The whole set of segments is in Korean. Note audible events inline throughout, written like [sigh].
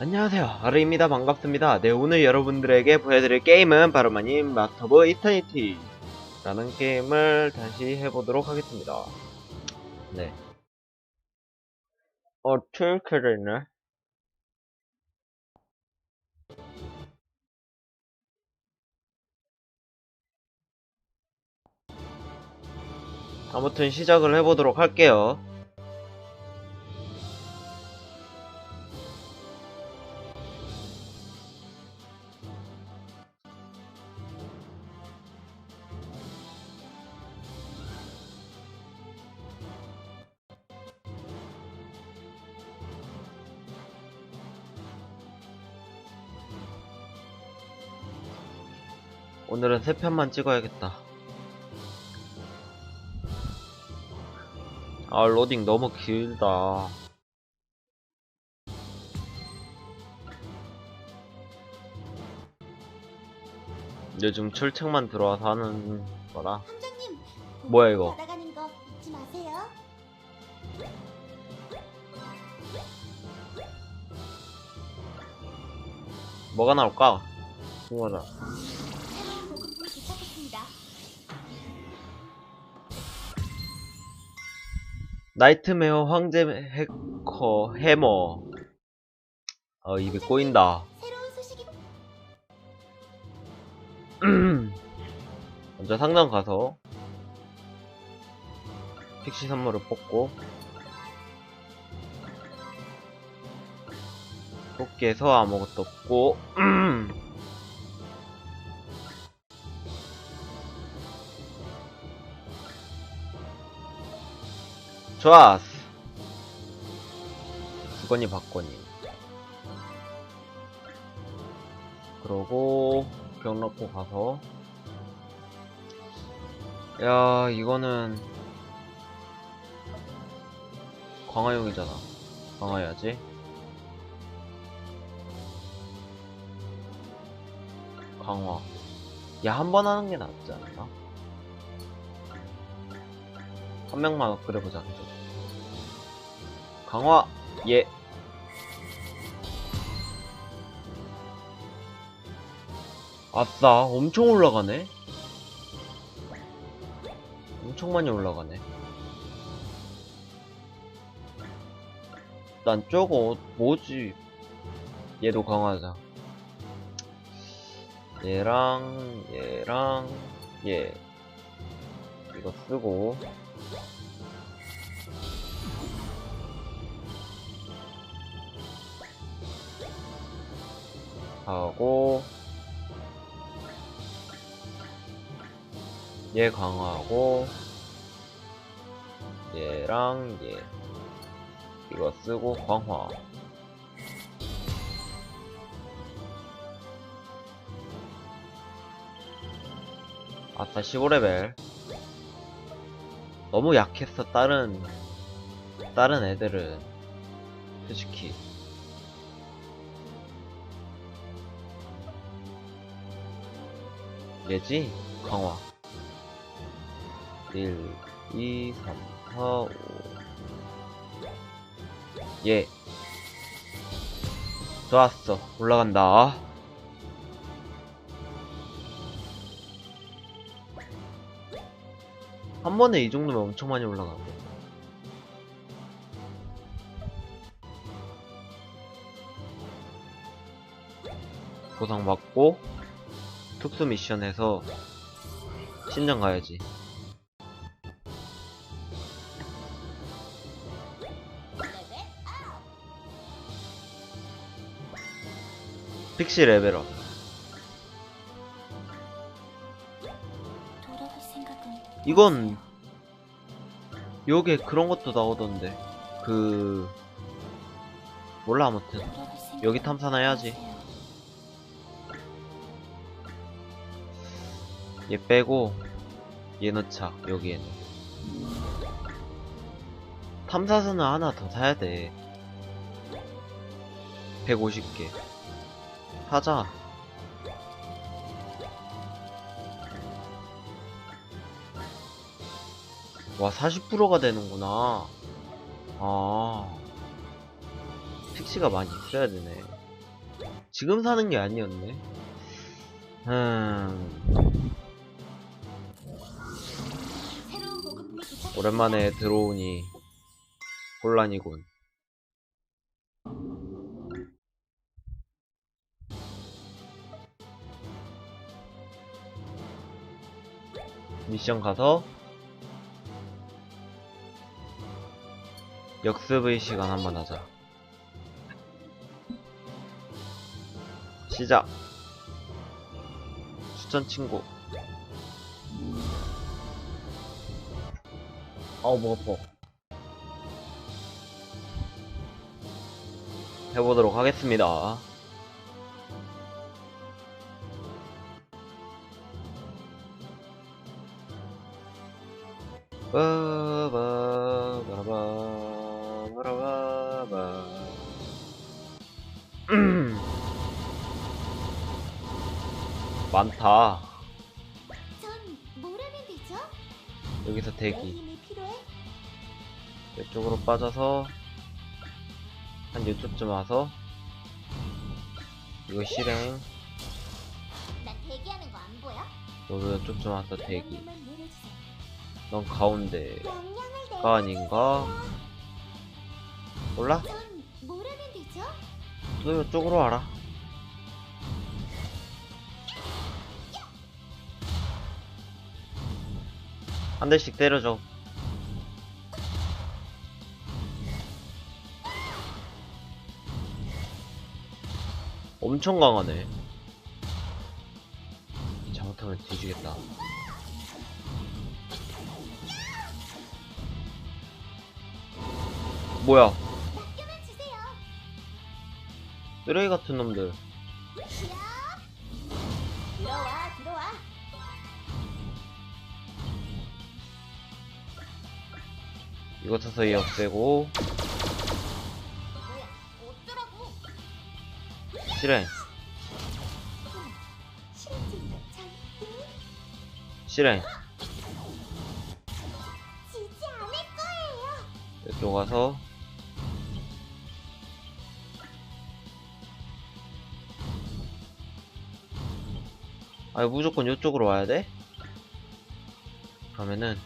안녕하세요. 아르입니다. 반갑습니다. 네 오늘 여러분들에게 보여드릴 게임은 바로 마님 마스터 오브 이터니티 라는 게임을 다시 해보도록 하겠습니다. 네. 어떻게 되네 아무튼 시작을 해보도록 할게요 오늘은 세 편만 찍어야겠다. 아, 로딩 너무 길다. 요즘 출첵만 들어와서 하는 거라. 함장님, 뭐야, 이거? 받아가는 거 잊지 마세요. 뭐가 나올까? 궁금하다. 나이트메어 황제 해커 해머. 어, 입에 꼬인다. [clears throat] 먼저 상점 가서 택시 선물을 뽑고 뽑기에서 아무것도 없고 [clears throat] 좋았어. 수건이 받거니. 그러고 병 넣고 가서. 야 이거는 강화용이잖아. 강화해야지. 강화. 야 한 번 하는 게 낫지 않나? 한 명만 업그레이보자 그죠? 강화 예 아싸 엄청 올라가네 엄청 많이 올라가네. 난 저거 뭐지? 얘도 강화하자. 얘랑 얘랑 얘 이거 쓰고 하고 얘 강화하고 얘랑 얘. 이거 쓰고 강화. 아싸 15레벨. 너무 약했어 다른 다른 애들은 솔직히 얘지 강화 1, 2, 3, 4, 5. 예. 좋았어. 올라간다. 한 번에 이 정도면 엄청 많이 올라가고. 보상 받고 특수 미션에서 신장 가야지. 픽시 레벨업. 이건 요게 그런 것도 나오던데. 그 몰라 아무튼 여기 탐사나 해야지. 얘 빼고 얘 넣자 여기에는. 탐사선을 하나 더 사야 돼. 150개. 사자. 와, 40%가 되는구나. 아. 픽시가 많이 있어야 되네. 지금 사는 게 아니었네. 음, 오랜만에 들어오니 혼란이군. 미션 가서 역습의 시간 한번 하자. 시작. 추천 친구. 아우 목 아파. 해보도록 하겠습니다. [clears throat] 많다. 여기서 내 대기. 이쪽으로 빠져서 한 이쪽쯤 와서 이거 실행? 너도 이쪽쯤 와서 대기. 넌 가운데가 아닌가? 몰라? 너 이쪽으로 와라 한 대씩 때려줘 엄청 강하네 잘못하면 뒤지겠다 뭐야. 쓰레기 같은 놈들 들어와. 이거 서서히 없애고 실행 실행. 이쪽 가서 아 무조건 이쪽으로 와야 돼? 그러면은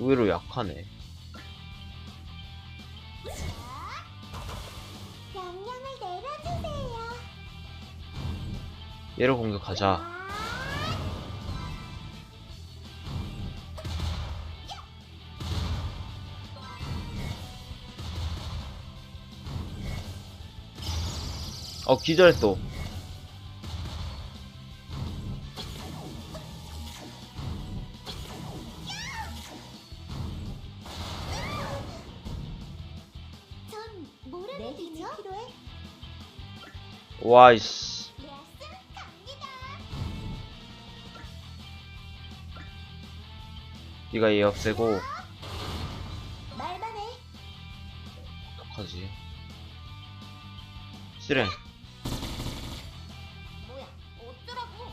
의외로 약하네. 얘를 공격하자. 아, 어 기절했어 와이씨. 네가 얘 없애고. 어떡하지? 어쩌라고?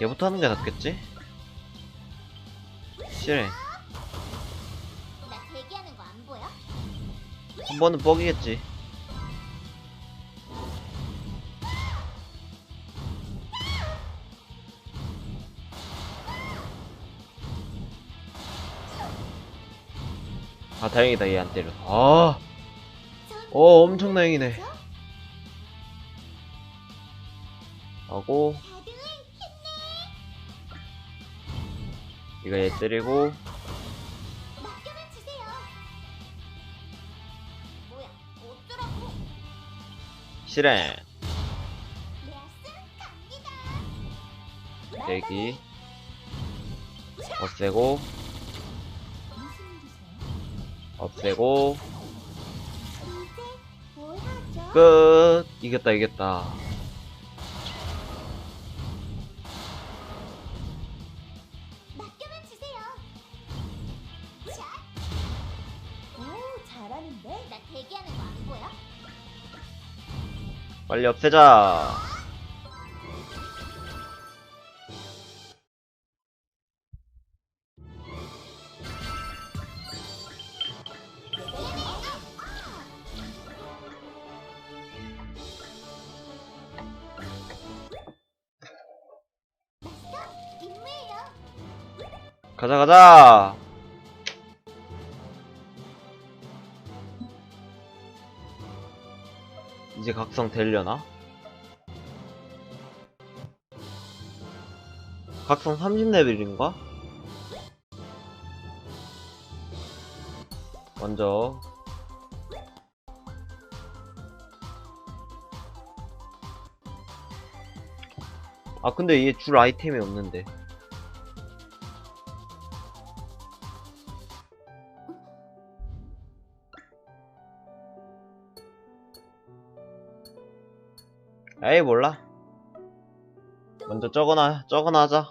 얘부터 하는 게 낫겠지? 실행 한 번은 뻑이겠지. 아 다행이다 얘 안 때려. 아. 전 어, 엄청 다행이네. 하고. 이거 얘 때리고 실행. 대기 없애고? 없애고? 끝 이겼다 이겼다 빨리 없애자. 가자, 가자! 이제 각성 되려나? 각성 30레벨인가? 먼저 아 근데 얘 줄 아이템이 없는데 에이 몰라. 먼저 저거나 저거나 하자.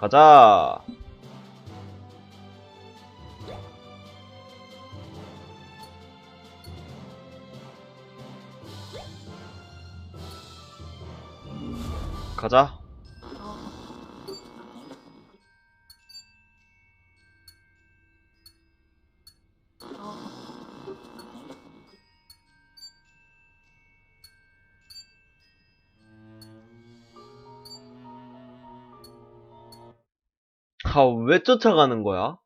가자. 가자 아, 왜 쫓아가는 거야?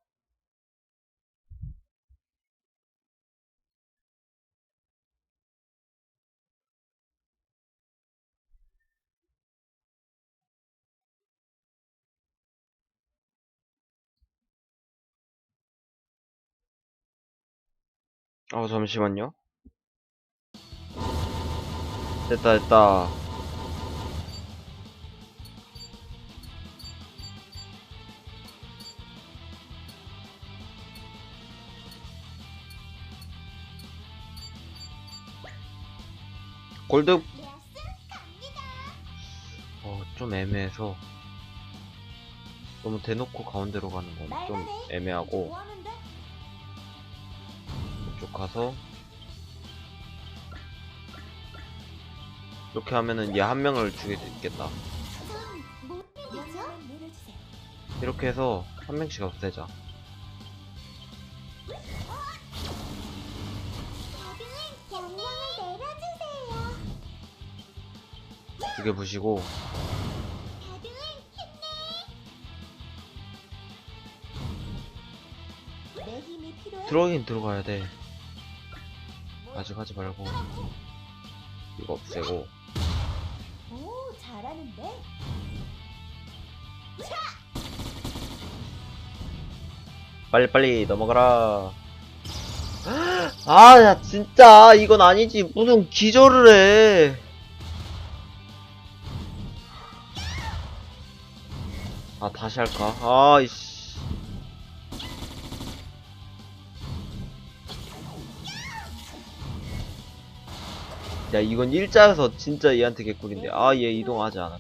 아, 잠시만요. 됐다, 됐다. 골드. 어, 좀 애매해서. 너무 대놓고 가운데로 가는 건 좀. 애매하고, 뭐? 이쪽 가서, 이렇게 하면은 얘 한 명을 죽일 수 있겠다. 내려주세요. 이렇게 해서 한 명씩 없애자. 두개 부시고, 다들 힘내. 내 힘이 필요해. 들어가긴 들어가야 돼. 아직 하지 말고, 이거 없애고, 오, 잘하는데. 빨리빨리 넘어가라. [gasps] 아, 야, 진짜, 이건 아니지. 무슨 기절을 해. 아, 다시 할까? 아이씨. 야, 이건 일자여서 진짜 얘한테 개꿀인데. 아, 얘 이동하지 않을.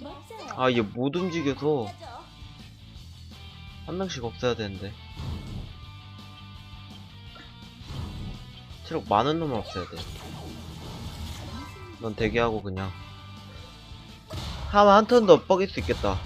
멋져요. 아, 얘 못 움직여서 한 명씩 없애야 되는데. 체력 많은 놈을 없애야 돼. 넌 대기하고 그냥. 하면 한 턴 더 뻑일 수 있겠다.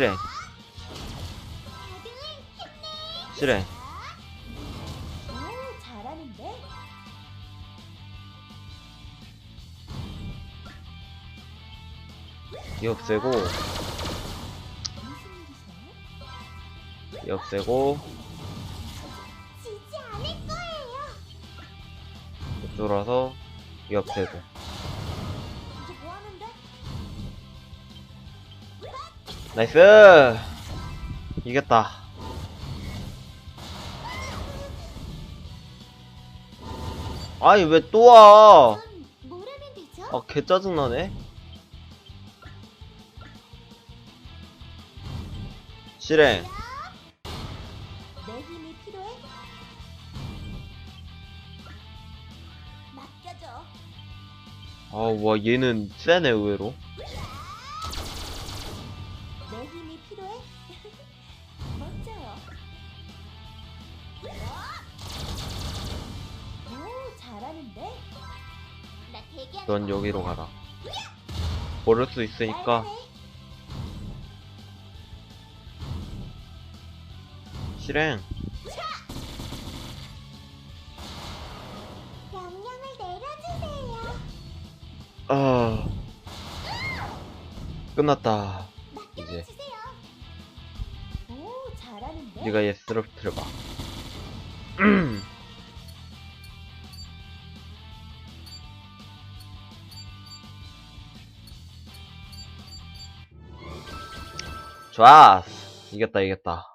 실행. 실행. 이 없애고? 이 없애고, 와서, 이 없애고. 나이스! 이겼다. 아니, 왜 또 와? 아, 개 짜증나네. 실행. 내 힘이 필요해? 맡겨줘. 아, 와, 얘는 세네, 의외로. 하는데? 나 대기하는 넌 거 여기로? 가라. 모를 수 있으니까. 실행. 명령을 내려주세요. 아. 끝났다. 맡겨만 주세요. 오, 잘하는데? 네가 예스를 들어봐. [clears throat] [clears throat] 좋았어. 이겼다, 이겼다.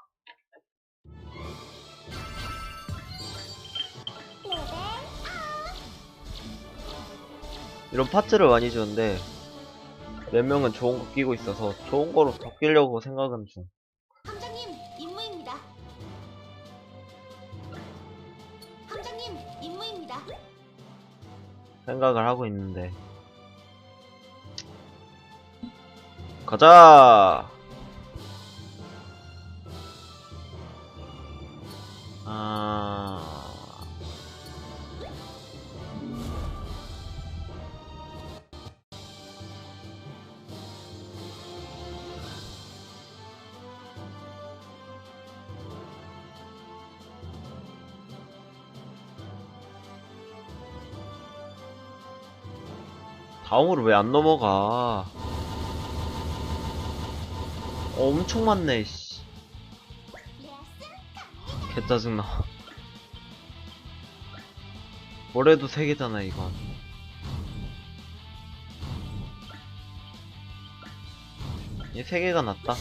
이런 파츠를 많이 주는데, 몇 명은 좋은 거 끼고 있어서 좋은 거로 더 끼려고 생각은 중. 함장님 임무입니다. 함장님 임무입니다. 생각을 하고 있는데. 가자! 아. 다음으로 왜 안 넘어가? 어, 엄청 많네, 씨. 레슨 개 짜증나. 뭐래도 세 개잖아, 이건. 얘세 개가 낫다.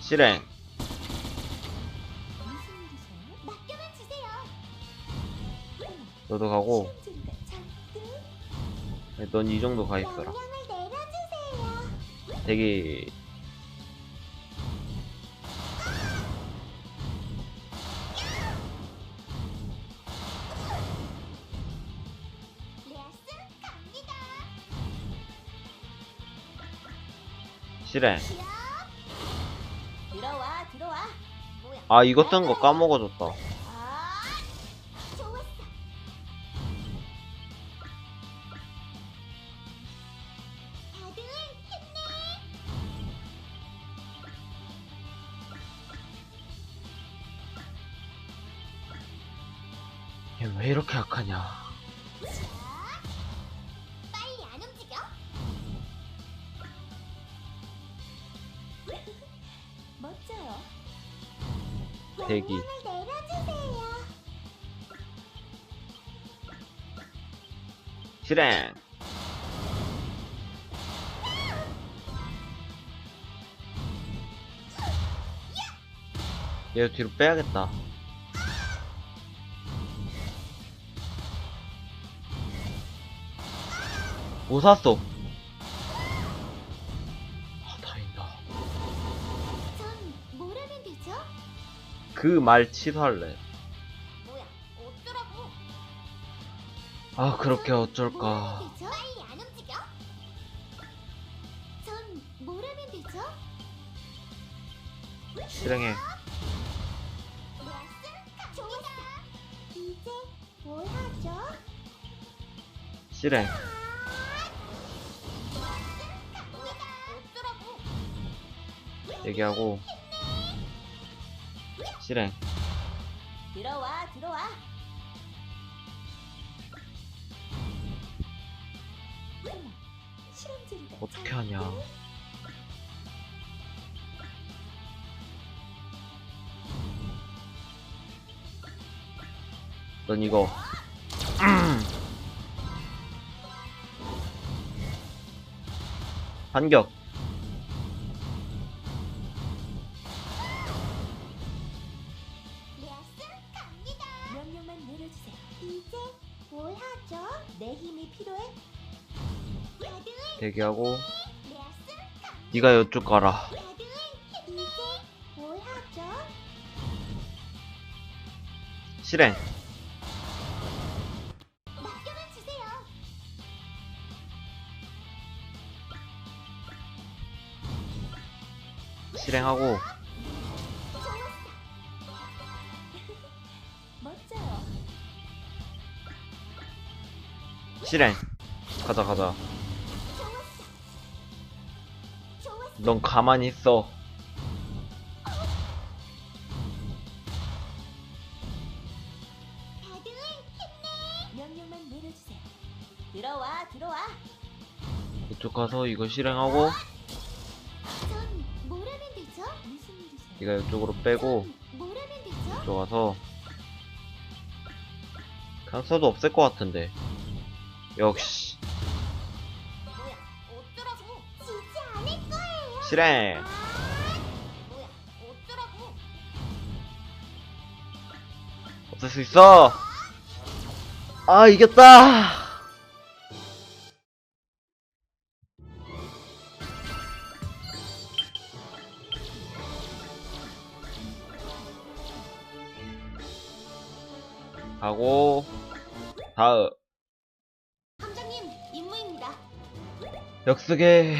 실행. 너도 가고. 넌 이 정도 가 있어라. 들어와. 뭐야? 아, 이거 쓴 거 까먹어줬다. 대기. 실행. 얘 뒤로 빼야겠다. 뭐 샀어? 그 말 취소할래. 뭐야? 어쩌라고? 아, 그렇게 전 어쩔까. 실행해. 실행. 어쩌라고? 얘기하고. 실행. 들어와, 들어와. 어떻게 하냐. 넌 이거 반격 이제 뭘 하죠? 내 힘이 필요해. 다들 대기하고. 네가 이쪽 가라 다들 이제 뭘 하죠? 실행 맡겨만 주세요. 실행하고 실행 가자 가자. 넌 가만히 있어. 이쪽 가서 이거 실행하고? 네가 이쪽으로 빼고? 이쪽 가서 써도 없을 것 같은데 역시? 어쩌라고? 없앨 수 있어 아 이겼다 하고 다음 역습에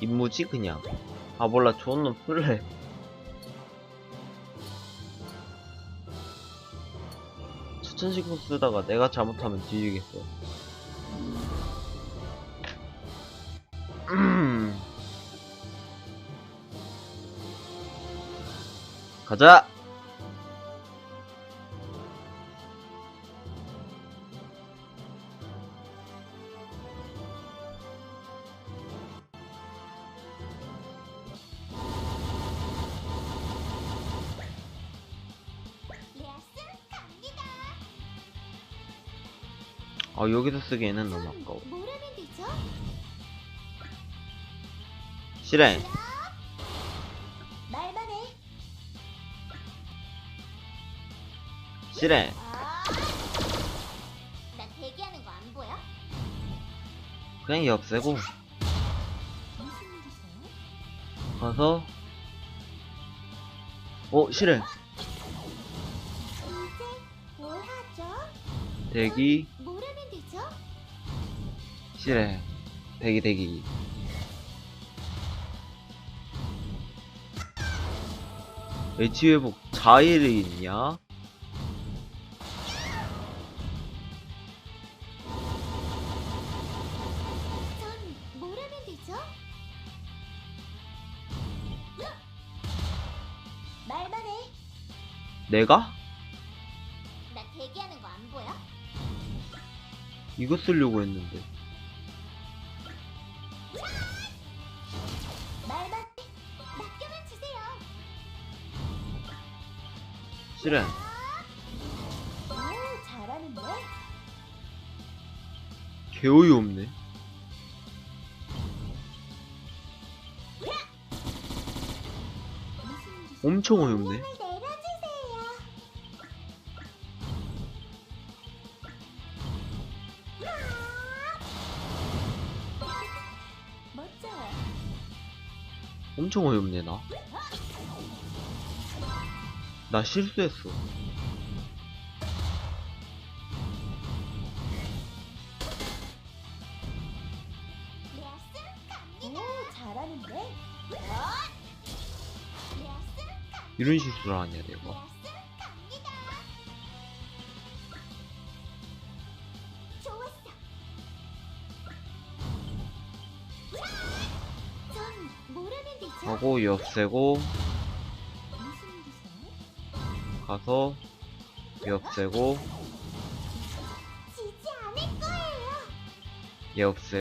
임무지 그냥. 아 몰라. 좋은 놈 풀래. 추천식품 쓰다가 내가 잘못하면 뒤지겠어. 음. 가자 아 여기서 쓰기에는 너무 전 아까워? 실행. 실행? 그냥 얘 없애고? 가서 어 실행? 대기? 실행 대기 대기 엣지 회복 자일이 있냐? 전 뭐라면 되죠? 말만 해. 내가? 나 대기하는 거안 보여? 이거 쓰려고 했는데 잘하는데? 개어이 없네? 엄청 어이없네. 엄청 어이없네 나. 나 실수했어. 이런 실수를 하냐 내가. 하고 옆세고 무슨 일이세요? 가서 않을 거예요. 얘 없애.